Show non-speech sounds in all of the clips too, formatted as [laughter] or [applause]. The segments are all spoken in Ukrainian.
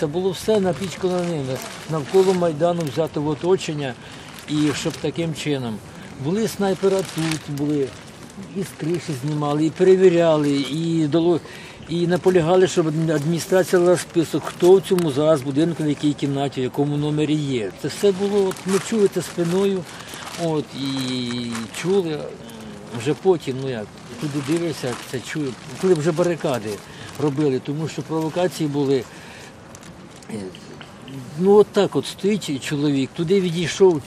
Це було все напічкано ними. Навколо Майдану взято в оточення і щоб таким чином. Були снайпера тут, були і з криші знімали, і перевіряли, і дало. І наполягали, щоб адміністрація дала список, хто в цьому зараз будинку, в якій кімнаті, в якому номері є. Це все було, от ми чуєте спиною, от, і чули вже потім, ну як, туди дивишся, це чую, коли вже барикади робили, тому що провокації були. Ну от так от стоїть чоловік, туди відійшов,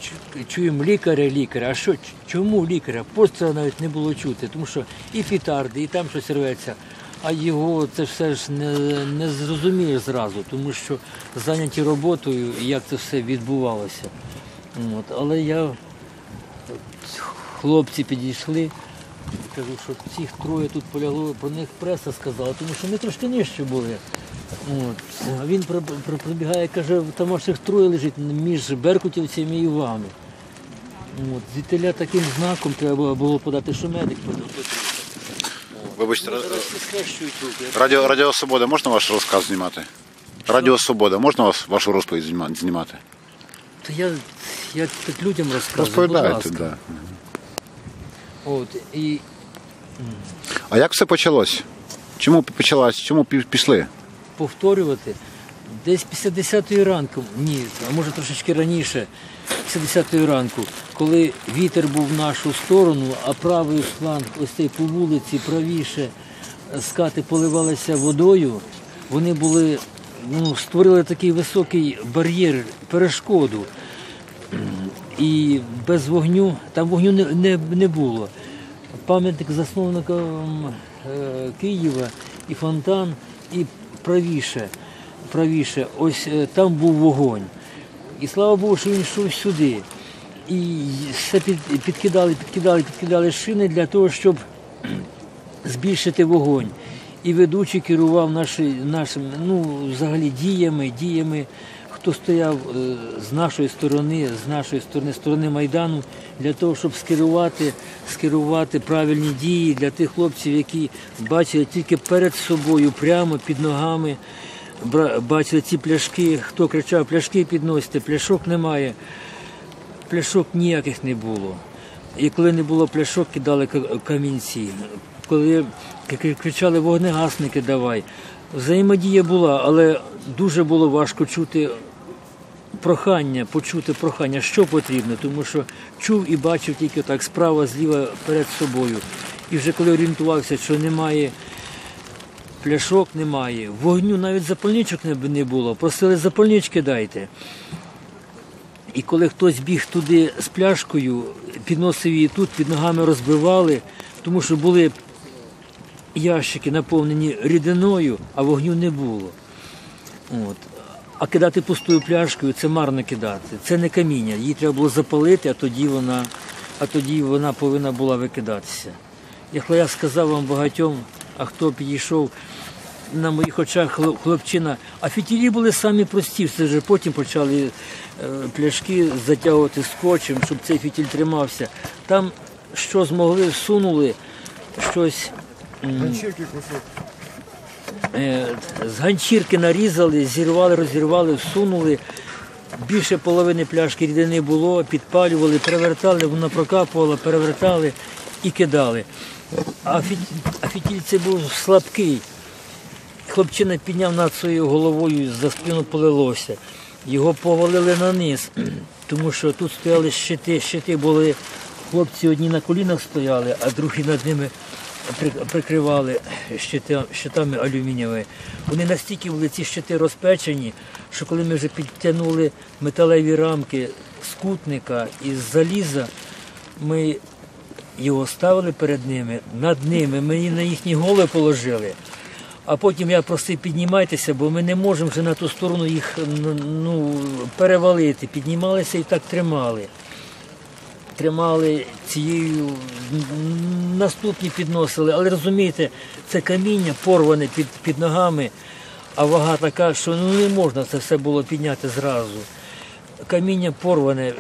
чуємо лікаря, лікаря. А що, чому лікаря? Постріла навіть не було чути, тому що і пітарди, і там щось рветься. А його це все ж не, не зрозумієш зразу, тому що зайняті роботою, як це все відбувалося. От. Але я, хлопці підійшли, кажу, що цих троє тут полягло, про них преса сказала, тому що вони трошки нижче були. От. А він при- каже, там ваших троє лежить між беркутівцями і вами. От. Звідтиля таким знаком треба було подати, що медик. Вибачте. Радіо, Радіо Свобода, можна ваш розказ знімати? Радіо Свобода, можна вас, вашу розповідь знімати? То я, я так людям розказую, будь ласка. да. От, і А як все почалось? Чому почалось? Чому пішли? Повторювати десь після 10-ї ранку, ні, а може трошечки раніше, після 10 ранку, коли вітер був в нашу сторону, а правий фланг ось цей по вулиці, правіше, скати поливалися водою, вони були, ну, створили такий високий бар'єр, перешкоду. І без вогню, там вогню не, не, не було. Пам'ятник засновникам е, Києва і фонтан, і правіше, правіше, ось е, там був вогонь. І слава Богу, що він йшов сюди. І все підкидали, підкидали, підкидали шини для того, щоб [clears throat] збільшити вогонь. І ведучий керував наші, нашими ну, взагалі діями, діями, хто стояв е, з нашої сторони, з нашої сторони, сторони Майдану, для того, щоб скерувати, скерувати правильні дії для тих хлопців, які бачили тільки перед собою, прямо під ногами, бачили ці пляшки, хто кричав, пляшки підносите, пляшок немає. Пляшок ніяких не було. І коли не було пляшок, кидали камінці. Коли кричали вогнегасники давай. Взаємодія була, але дуже було важко чути прохання, почути прохання, що потрібно, тому що чув і бачив тільки так справа, зліва перед собою. І вже коли орієнтувався, що немає пляшок, немає, вогню навіть запальничок не, було. Просили запальнички дайте. І коли хтось біг туди з пляшкою, підносив її тут, під ногами розбивали, тому що були ящики наповнені рідиною, а вогню не було. От. А кидати пустою пляшкою це марно кидати. Це не каміння. Її треба було запалити, а тоді вона, а тоді вона повинна була викидатися. Як я сказав вам багатьом, а хто підійшов на моїх очах хлопчина, а фітілі були самі прості, все вже потім почали е, пляшки затягувати скотчем, щоб цей фітіль тримався. Там що змогли, всунули щось. Е, з ганчірки нарізали, зірвали, розірвали, всунули. Більше половини пляшки рідини було, підпалювали, перевертали, воно прокапувало, перевертали і кидали. А фітіль, а фітіль це був слабкий. Хлопчина підняв над своєю головою, за спину полилося. Його повалили на низ, тому що тут стояли щити, щити були, хлопці одні на колінах стояли, а другі над ними прикривали щити, щитами алюмінієвими. Вони настільки були ці щити розпечені, що коли ми вже підтягнули металеві рамки скутника із заліза, ми його ставили перед ними, над ними, ми на їхні голови положили. А потім я просив, піднімайтеся, бо ми не можемо вже на ту сторону їх ну, перевалити. Піднімалися і так тримали. Тримали цією, наступні підносили. Але розумієте, це каміння порване під, під ногами, а вага така, що ну, не можна це все було підняти зразу. Каміння порване,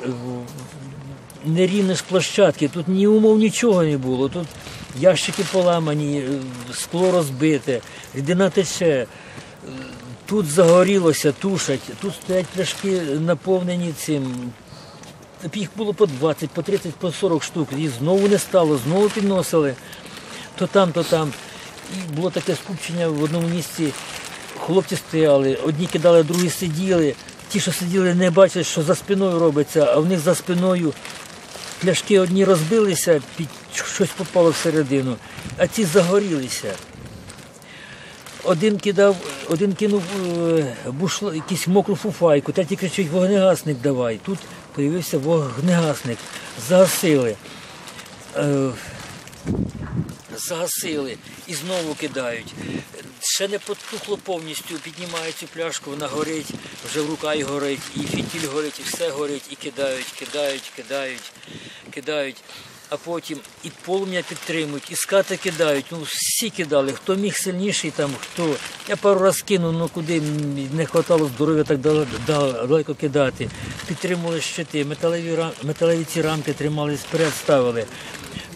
нерівне ж площадки, тут ні умов нічого не було. Тут ящики поламані, скло розбите, рідина тече. Тут загорілося, тушать, тут стоять пляшки наповнені цим. Їх було по 20, по 30, по 40 штук. І знову не стало, знову підносили. То там, то там. І було таке скупчення в одному місці. Хлопці стояли, одні кидали, другі сиділи. Ті, що сиділи, не бачать, що за спиною робиться, а в них за спиною пляшки одні розбилися, під щось попало всередину, а ті загорілися. Один кидав, один кинув е, бушло, якусь мокру фуфайку, третій кричить, вогнегасник давай. Тут з'явився вогнегасник. Загасили. Е, загасили і знову кидають. Ще не потухло повністю, піднімають цю пляшку, вона горить, вже в руках горить, і фітіль горить, і все горить, і кидають, кидають, кидають, кидають. А потім і полум'я підтримують, і скати кидають. Ну всі кидали. Хто міг сильніший там, хто. Я пару раз кинув, ну куди не вистачало здоров'я так дал- дал- далеко кидати. Підтримували щити, металеві, рам- металеві ці рамки тримали сперед, ставили.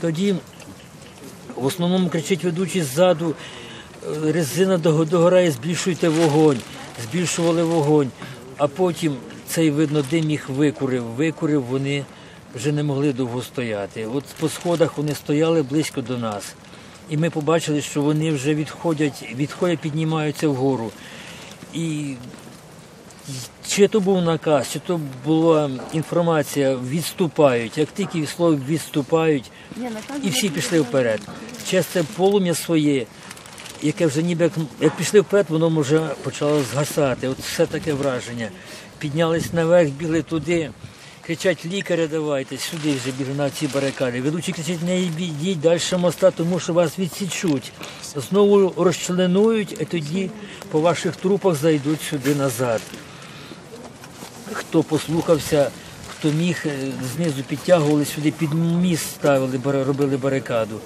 Тоді в основному кричить ведучий ззаду, е, резина догорає, збільшуйте вогонь. Збільшували вогонь. А потім цей видно дим їх викурив. Викурив, вони вже не могли довго стояти. От по сходах вони стояли близько до нас. І ми побачили, що вони вже відходять, відходять, піднімаються вгору. І чи то був наказ, чи то була інформація, відступають. Як тільки слово відступають, і всі пішли вперед. Через це полум'я своє, яке вже ніби як, як пішли вперед, воно вже почало згасати. От все таке враження. Піднялись наверх, бігли туди, кричать, лікаря давайте, сюди вже на ці барикади. Ведучий кричить, не йдіть далі моста, тому що вас відсічуть. Знову розчленують, і тоді по ваших трупах зайдуть сюди назад хто послухався, хто міг, е, знизу підтягували сюди, під міст ставили, робили барикаду.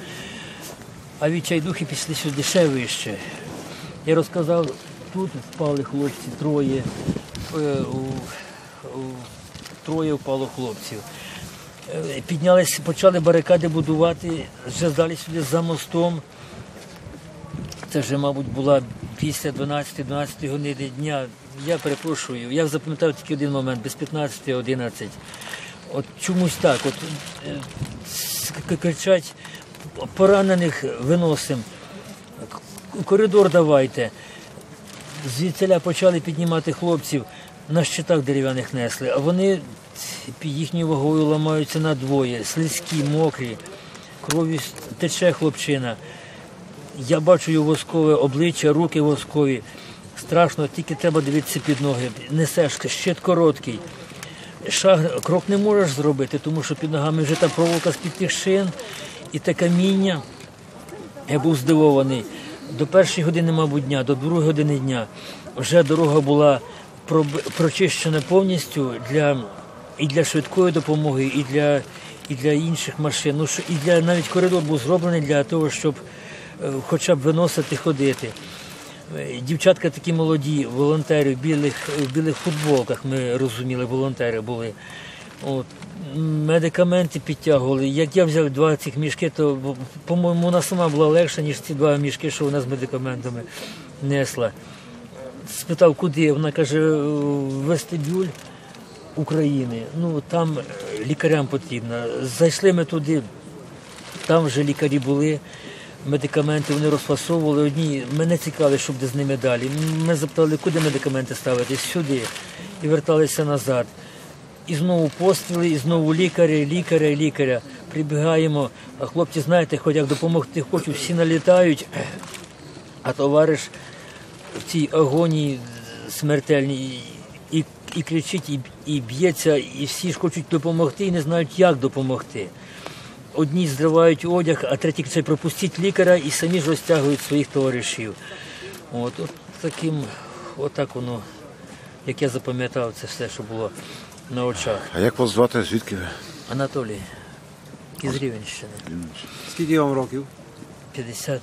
А відчайдухи пішли сюди ще вище. Я розказав, тут впали хлопці, троє, е, троє впало хлопців. Е, Піднялись, почали барикади будувати, вже далі сюди за мостом. Це вже, мабуть, була після 12-12 години дня. Я перепрошую, я запам'ятав тільки один момент, без 15-11. От чомусь так, от е, кричать, поранених виносимо, коридор давайте. Звідсіля почали піднімати хлопців, на щитах дерев'яних несли, а вони під їхньою вагою ламаються на двоє, слизькі, мокрі, крові тече хлопчина. Я бачу його воскове обличчя, руки воскові. Страшно, тільки треба дивитися під ноги. Несеш щит короткий. Шаг, крок не можеш зробити, тому що під ногами вже та проволока з-під тих шин і те каміння. Я був здивований. До першої години, мабуть, дня, до другої години дня вже дорога була прочищена повністю для, і для швидкої допомоги, і для, і для інших машин. Ну, і для, навіть коридор був зроблений для того, щоб е, хоча б виносити, ходити. Е, Дівчатка такі молоді, волонтери в білих, в білих футболках, ми розуміли, волонтери були. От. Медикаменти підтягували. Як я взяв два цих мішки, то, по-моєму, вона сама була легша, ніж ці два мішки, що вона з медикаментами несла. Спитав, куди? Вона каже, в вестибюль України. Ну, там е, лікарям потрібно. Зайшли ми туди, там вже лікарі були, медикаменти вони розфасовували. Одні мене цікавили, що буде з ними далі. Ми запитали, куди медикаменти ставити? Сюди. І верталися назад. І знову постріли, і знову лікарі, лікаря, лікаря. Прибігаємо. А хлопці, знаєте, хоч як допомогти хочуть, всі налітають, а товариш в цій агонії смертельній і, і кричить, і, і б'ється, і всі ж хочуть допомогти і не знають, як допомогти. Одні зривають одяг, а треті кричать, пропустіть лікаря і самі ж розтягують своїх товаришів. От, от таким, отак воно, як я запам'ятав, це все, що було на очах. А як вас звати? Звідки ви? Анатолій із Рівенщини, Скільки вам років? 50.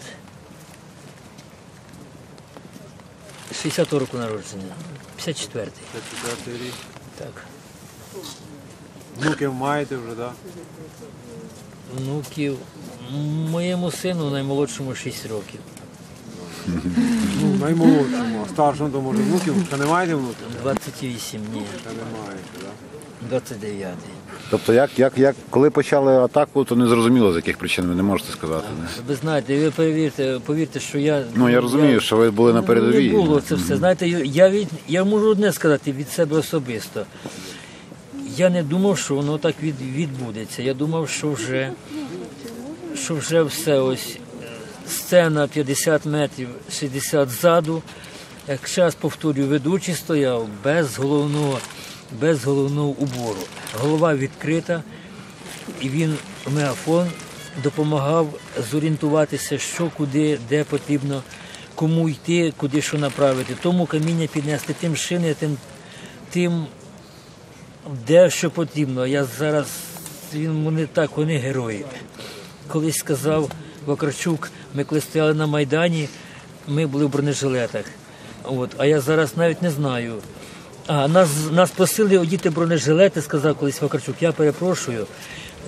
60 року народження. 54-й. 54 рік. Так. Внуків маєте вже, так? Внуків. Моєму сину наймолодшому 6 років. Ну, наймолодшому, а старшому то може внуків, Та не маєте внуків? 28, ні, Та не маєте, так? 29. Тобто, як, як, як, коли почали атаку, то не зрозуміло, з яких причин ви не можете сказати. Не? Ви знаєте, ви повірте, повірте, що я. Ну я розумію, що ви були на передовій. Не було це все. Знаєте, я від я можу одне сказати від себе особисто. Я не думав, що воно так від, відбудеться. Я думав, що вже, що вже все ось сцена 50 метрів, 60 ззаду. Як час повторюю, ведучий стояв без головного, без головного убору. Голова відкрита, і він в мегафон допомагав зорієнтуватися, що куди, де потрібно, кому йти, куди що направити. Тому каміння піднести тим шини, тим, тим де що потрібно. Я зараз він вони так, вони герої. Колись сказав Вакарчук, ми коли стояли на Майдані, ми були в бронежилетах. От, а я зараз навіть не знаю. А, нас, нас просили одіти бронежилети, сказав колись Вакарчук, я перепрошую,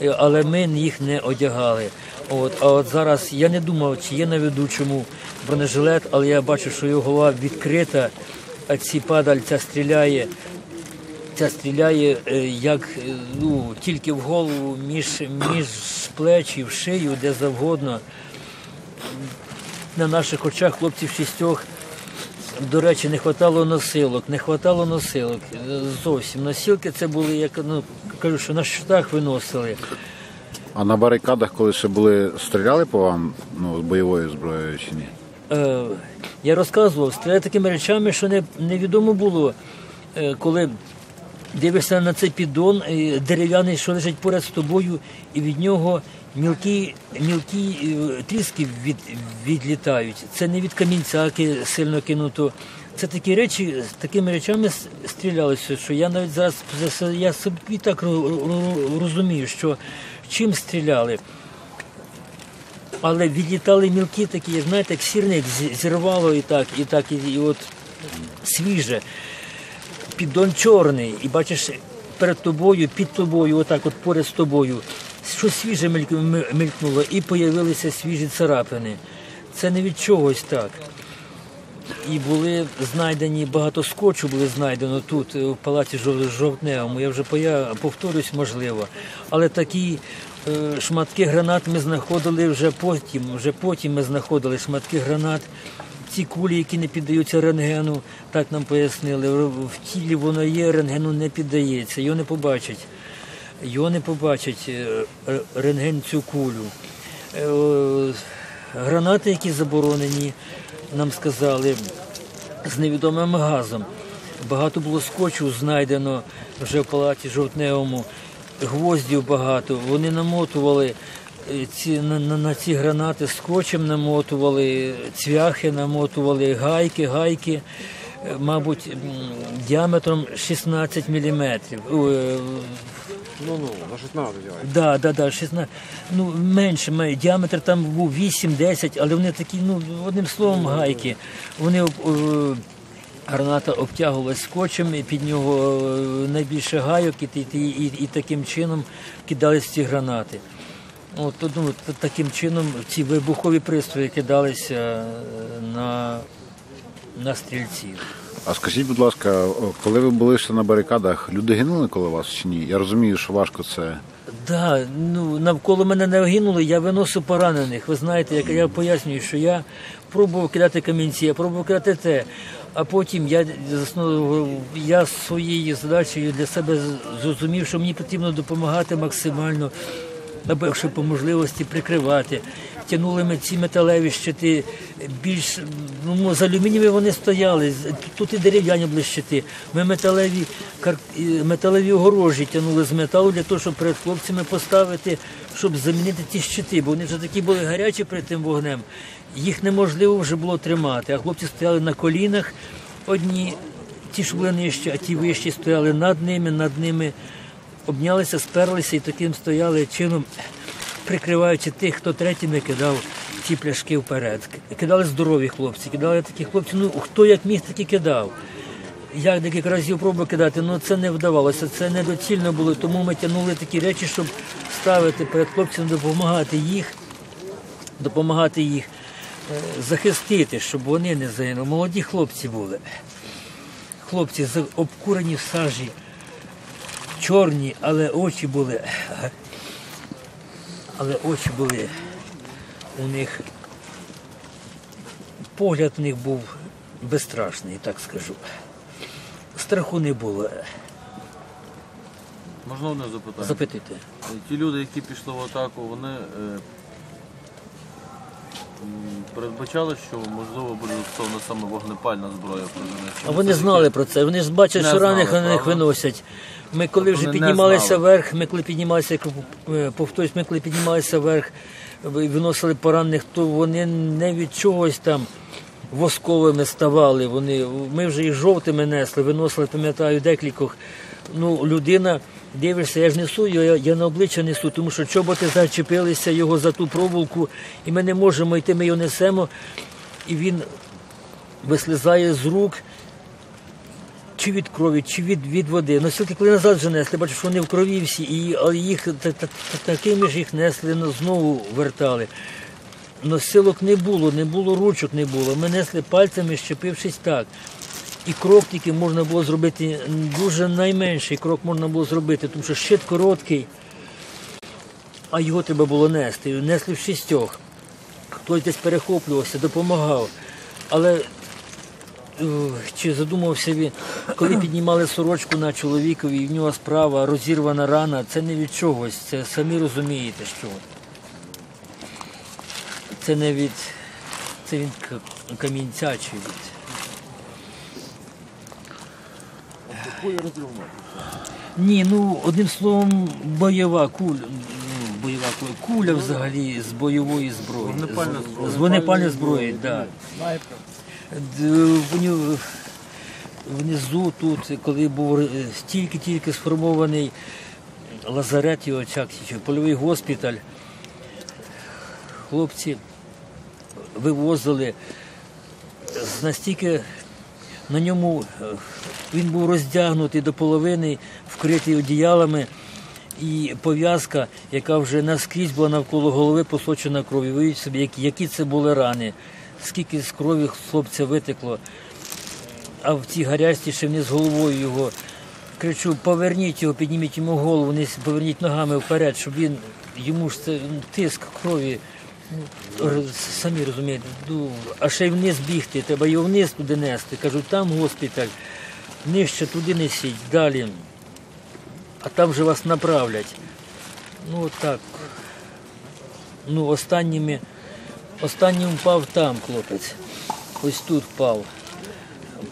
е, але ми їх не одягали. От, а от зараз я не думав, чи є на ведучому бронежилет, але я бачу, що його голова відкрита, а ці падальця стріляє. Ця стріляє е, як е, ну, тільки в голову, між, між плечі, в шию, де завгодно. На наших очах хлопців шістьох, до речі, не хватало носилок, не хватало носилок. е, Зовсім. Носілки це були, як ну, кажу, що на щитах виносили. А на барикадах, коли ще були, стріляли по вам ну, з бойовою зброєю чи ні? Е, я розказував, стріляли такими речами, що не, невідомо було, е, коли дивишся на цей піддон дерев'яний, що лежить поряд з тобою, і від нього мілкі, мілкі е, тріски від, відлітають. Це не від камінця сильно кинуто. Це такі речі, з такими речами стрілялися, що я навіть зараз я собі так ро- ро- розумію, що чим стріляли. Але відлітали мілкі такі, знаєте, як сірник зірвало і так, і так, і, і от свіже. Піддон чорний, і бачиш перед тобою, під тобою, отак, от поряд з тобою, щось свіже мельк- мелькнуло, і появилися свіжі царапини. Це не від чогось так. І були знайдені багато скотчу було знайдено тут, е, в палаці жовтневому. Я вже повторюсь, можливо. Але такі е, шматки гранат ми знаходили вже потім. Вже потім ми знаходили шматки гранат. Ці кулі, які не піддаються рентгену, так нам пояснили. В тілі воно є, рентгену не піддається, його не побачать. Його не побачить е, рентген цю кулю. Е, Гранати, які заборонені, нам сказали, з невідомим газом. Багато було скотчу знайдено вже в палаті жовтневому, гвоздів багато. Вони намотували е, ці, на, на, на ці гранати скотчем намотували, цвяхи намотували, гайки, гайки, мабуть, діаметром 16 міліметрів. Ну, ну, за 16 ділають. Да, да, да, 16, ну менше, ме- діаметр там був 8-10, але вони такі, ну, одним словом, гайки. Вони об- е, граната обтягувалась скотчем, і під нього е, найбільше гайок, і, і, і, і таким чином кидались ці гранати. От, ну, таким чином ці вибухові пристрої кидалися е, на, на стрільців. А скажіть, будь ласка, коли ви були ще на барикадах, люди гинули коло вас чи ні? Я розумію, що важко це. Да, ну навколо мене не гинули, я виносив поранених. Ви знаєте, як я пояснюю, що я пробував кидати камінці, я пробував кидати те. А потім я заснув, я своєю задачею для себе зрозумів, що мені потрібно допомагати максимально, аби по можливості прикривати. Тянули ми ці металеві щити більш ну, з алюмінієві вони стояли. Тут і дерев'яні були щити. Ми металеві металеві огорожі тягнули з металу для того, щоб перед хлопцями поставити, щоб замінити ті щити, бо вони вже такі були гарячі перед тим вогнем. Їх неможливо вже було тримати. А хлопці стояли на колінах. Одні ті, що були нижчі, а ті вищі стояли над ними, над ними обнялися, сперлися і таким стояли чином, прикриваючи тих, хто третіми кидав ті пляшки вперед. Кидали здорові хлопці, кидали такі хлопці, ну хто як міг, так і кидав. Я декілька разів пробував кидати, але це не вдавалося, це недоцільно було, тому ми тягнули такі речі, щоб ставити перед хлопцями, допомагати їх, допомагати їх захистити, щоб вони не загинули. Молоді хлопці були. Хлопці обкурені в сажі, чорні, але очі були. Але очі були у них. Погляд у них був безстрашний, так скажу. Страху не було. Можна одне запитання? Запитати. Ті люди, які пішли в атаку, вони е, передбачали, що можливо буде застосована саме вогнепальна зброя А вони знали про це. Вони ж бачать, Не що знали, на них правда? виносять. Ми коли вже Вони не піднімалися знали. вверх, ми коли піднімалися, е, повторюсь, ми коли піднімалися вверх, ви- виносили поранених, то вони не від чогось там восковими ставали. Вони, ми вже і жовтими несли, виносили, пам'ятаю, декількох. Ну, людина, дивишся, я ж несу, я, я на обличчя несу, тому що чоботи зачепилися його за ту проволоку, і ми не можемо йти, ми його несемо, і він вислизає з рук чи від крові, чи від, від води. Ну, все-таки коли назад вже несли, бачу, що вони в крові всі, і, їх та- та- та- такими ж їх несли, ну, знову вертали. Но силок не було, не було ручок, не було. Ми несли пальцями, щепившись так. І крок тільки можна було зробити, дуже найменший крок можна було зробити, тому що щит короткий, а його треба було нести. Несли в шістьох. Хтось десь перехоплювався, допомагав. Але Е, Чи задумався він, коли піднімали сорочку на чоловікові, і в нього справа розірвана рана, це не від чогось, це самі розумієте, що. Це не від. Це від к- камінця чи від. Ні, ну одним словом, бойова куля. ну, Бойова куля, куля взагалі з бойової зброї. Вогнепальна З- зброя. З вогнепальної зброї, так. Д- Внизу тут, коли був е, тільки-тільки сформований лазарет його Чаксіча, польовий госпіталь, хлопці вивозили з настільки на ньому е, він був роздягнутий до половини, вкритий одіялами, і пов'язка, яка вже наскрізь була навколо голови, посочена кров'ю. Уявіть собі, які, це були рани, скільки з крові хлопця витекло. А в цій гарячці ще вниз головою його. Кричу, поверніть його, підніміть йому голову, поверніть ногами вперед, щоб він йому ж це тиск крові. Ну, р- самі розумієте, ну, а ще й вниз бігти, треба його вниз туди нести. Кажу, там госпіталь, нижче туди несіть, далі. А там вже вас направлять. Ну так. Ну, останніми, останнім впав там хлопець. Ось тут впав.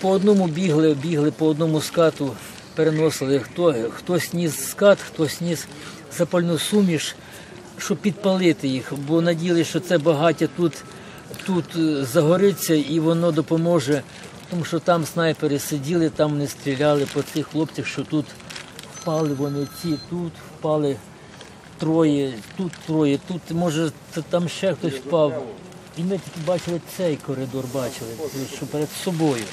По одному бігли, бігли по одному скату, переносили. Хто, хтось ніс скат, хтось ніс запальну суміш, щоб підпалити їх, бо наділи, що це багаття тут, тут е, загориться і воно допоможе, тому що там снайпери сиділи, там не стріляли по цих хлопцях, що тут впали вони ці, тут впали троє, тут троє, тут може там ще хтось впав. І ми тільки бачили цей коридор, бачили, що перед собою.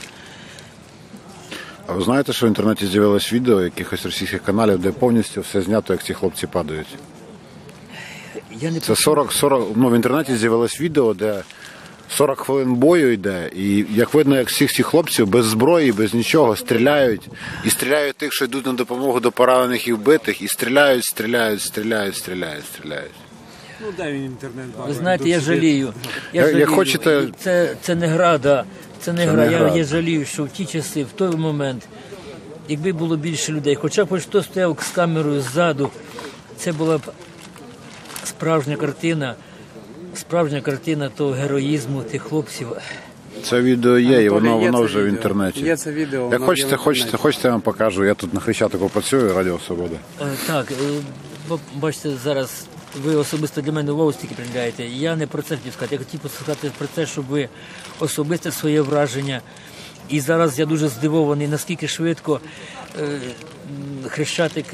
А ви знаєте, що в інтернеті з'явилось відео якихось російських каналів, де повністю все знято, як ці хлопці падають. Я не Це 40, 40, ну в інтернеті з'явилось відео, де 40 хвилин бою йде, і як видно, як всіх цих хлопців без зброї, без нічого стріляють, і стріляють тих, що йдуть на допомогу до поранених і вбитих, і стріляють, стріляють, стріляють, стріляють, стріляють. Ну дай він інтернет. Ви знаєте, я жалію. Я Як- як жалію. хочете- І Це, це не гра, да. Це не Це гра. не я, гра. я жалію, що в ті часи, в той момент, якби було більше людей, хоча б хоч хто стояв з камерою ззаду, це була б справжня картина, справжня картина того героїзму тих хлопців. Це відео є, і воно, воно вже в інтернеті. Є це відео, Як хочете, хочете, хочете, я вам покажу. Я тут на Хрещатику працюю, Радіо Свобода. Е, Так, е, бачите, зараз ви особисто для мене увагу стільки приділяєте. Я не про це хотів сказати. Я хотів сказати про те, щоб ви особисте своє враження. І зараз я дуже здивований, наскільки швидко е, Хрещатик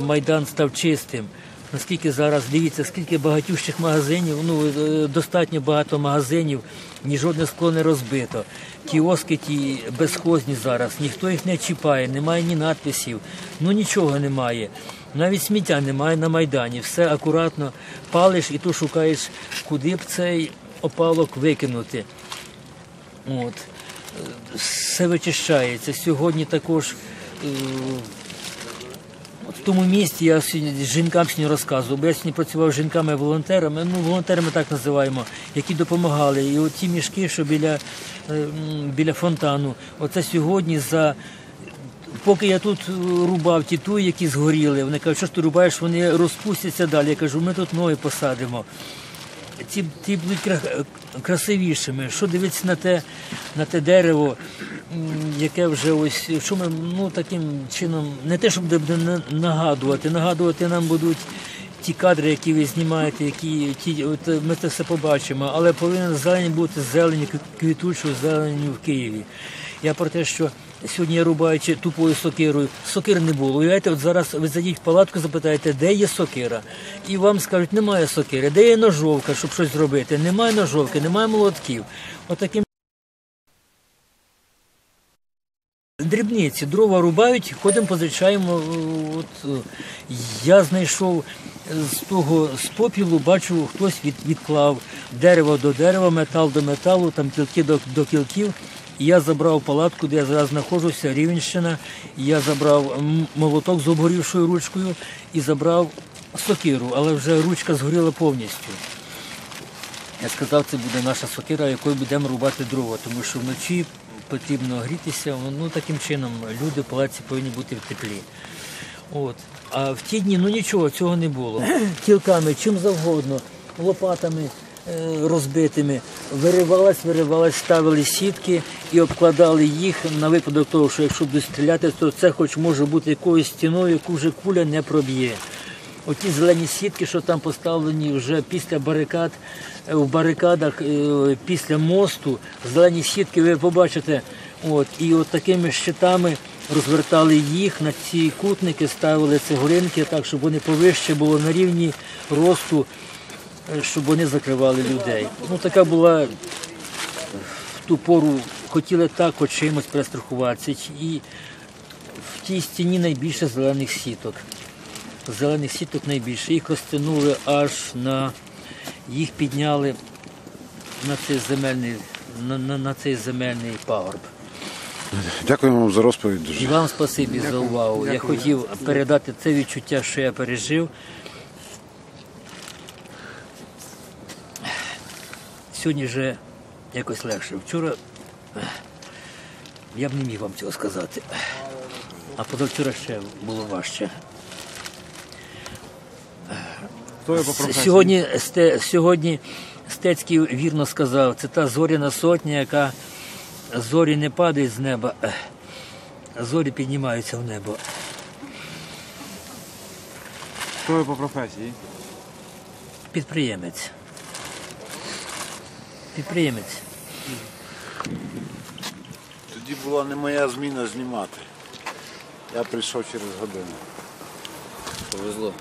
Майдан став чистим. Наскільки зараз дивіться, скільки багатющих магазинів, ну е, достатньо багато магазинів, ні жодне скло не розбито. Кіоски ті безхозні зараз, ніхто їх не чіпає, немає ні надписів, ну нічого немає. Навіть сміття немає на Майдані. Все акуратно палиш і то шукаєш, куди б цей опалок викинути. От. Е, Все вичищається. Сьогодні також е, От в тому місці я сьогодні жінкам сьогодні розказував, бо я сьогодні працював з жінками-волонтерами, ну волонтерами так називаємо, які допомагали. І от ті мішки, що біля, е, біля фонтану, оце сьогодні за. Поки я тут е, рубав ті туї, які згоріли, вони кажуть, що ж ти рубаєш, вони розпустяться далі. Я кажу, ми тут нові посадимо. Ці, ці будуть красивішими. Що дивитися на те, на те дерево, яке вже ось, що ми ну, таким чином, не те, щоб нагадувати, нагадувати нам будуть ті кадри, які ви знімаєте, які ті, от, ми це все побачимо, але повинен зелень бути зелені, квітучу зелені в Києві. Я про те, що сьогодні я рубаючи тупою сокирою, сокир не було. Уявляєте, от зараз ви зайдіть в палатку, запитаєте, де є сокира? І вам скажуть, немає сокири, де є ножовка, щоб щось зробити? Немає ножовки, немає молотків. Отаким Дрібниці, дрова рубають, ходимо, позичаємо. От, е, я знайшов е, з того з попілу, бачу, хтось від, відклав дерево до дерева, метал до металу, там кілки до, до кілків. Я забрав палатку, де я зараз знаходжуся, Рівенщина. Я забрав молоток з обгорівшою ручкою і забрав сокиру, але вже ручка згоріла повністю. Я сказав, це буде наша сокира, якою будемо рубати дрова, тому що вночі потрібно грітися. Ну таким чином люди в палаці повинні бути в теплі. От. А в ті дні ну нічого цього не було. Кілками, чим завгодно, лопатами розбитими. Виривалась, виривалась, ставили сітки і обкладали їх на випадок того, що якщо будуть стріляти, то це хоч може бути якоюсь стіною, яку вже куля не проб'є. Оті зелені сітки, що там поставлені вже після барикад, е, в барикадах е, після мосту, зелені сітки ви побачите. От, і от такими щитами розвертали їх, на ці кутники ставили цеглинки, так, щоб вони повище було на рівні росту, е, щоб вони закривали людей. Ну, така була в ту пору, хотіли так от чимось перестрахуватися. І в тій стіні найбільше зелених сіток зелених сіток найбільше. Їх розтягнули аж на їх підняли на цей земельний, на, на, на цей земельний пагорб. Дякуємо вам за розповідь. І вам спасибі за увагу. Я хотів передати це відчуття, що я пережив. Сьогодні вже якось легше. Вчора я б не міг вам цього сказати. А позавчора ще було важче. Хто професії? Сьогодні, сте, сьогодні Стецький вірно сказав, це та зоряна сотня, яка зорі не падають з неба, зорі піднімаються в небо. Хто я по професії? Підприємець. Підприємець. Тоді була не моя зміна знімати. Я прийшов через годину. Повезло.